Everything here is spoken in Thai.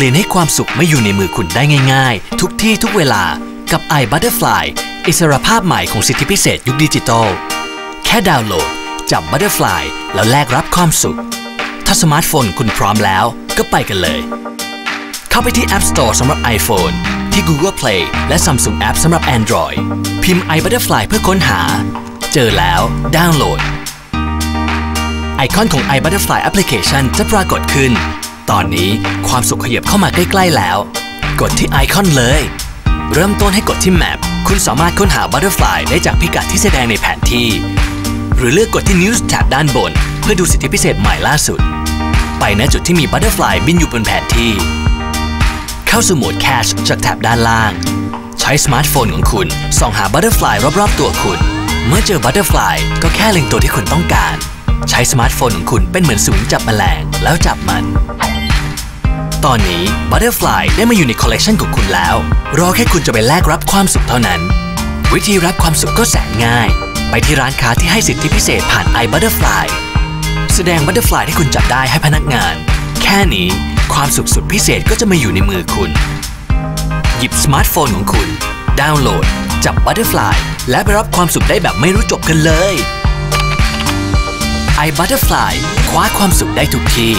เปลี่ยนให้ความสุขไมาอยู่ในมือคุณได้ง่าย ๆ ทุกที่ทุกเวลากับ iButterfly อิสรภาพใหม่ของสิทธิพิเศษยุคดิจิทัลแค่ดาวน์โหลดจับ Butterfly แล้วแลกรับความสุข ถ้าสมาร์ทโฟนคุณพร้อมแล้วก็ไปกันเลย เข้าไปที่ App Store สำหรับ iPhone ที่ Google Play และ Samsung App สำหรับ Android พิมพ์ iButterfly เพื่อค้นหา เจอแล้วดาวน์โหลด ไอคอนของ iButterfly Application จะปรากฏขึ้น ตอนนี้ความสุขขยับเข้ามาใกล้ ๆ แล้ว กดที่ไอคอนเลย เริ่มต้นให้กดที่ Map คุณสามารถค้นหา Butterfly ได้จากพิกัดที่แสดงในแผนที่ หรือเลือกกดที่ News Tab ด้านบน เพื่อดูสิทธิพิเศษใหม่ล่าสุด ไปณจุดที่มี Butterfly บินอยู่บนแผนที่ เข้าสู่โหมด Cache จากแท็บด้านล่าง ใช้สมาร์ทโฟนของคุณส่องหา Butterfly รอบๆ ตัวคุณ เมื่อเจอ Butterfly ก็แค่เล็งตัวที่คุณต้องการ ใช้สมาร์ทโฟนของคุณเป็นเหมือนสวิงจับแมลงแล้วจับมัน ตอนนี้ Butterfly ได้มาอยู่ในคอลเลกชันของคุณแล้ว รอแค่คุณจะไปแลกรับความสุขเท่านั้น วิธีรับความสุขก็แสนง่าย ไปที่ร้านค้าที่ให้สิทธิพิเศษผ่าน iButterfly แสดง Butterfly ที่คุณจับได้ให้พนักงาน แค่นี้ความสุขสุดพิเศษก็จะมาอยู่ในมือคุณ หยิบสมาร์ทโฟนของคุณ ดาวน์โหลด จับ Butterfly และไปรับความสุขได้แบบไม่รู้จบกันเลย iButterfly คว้าความสุขได้ทุกที่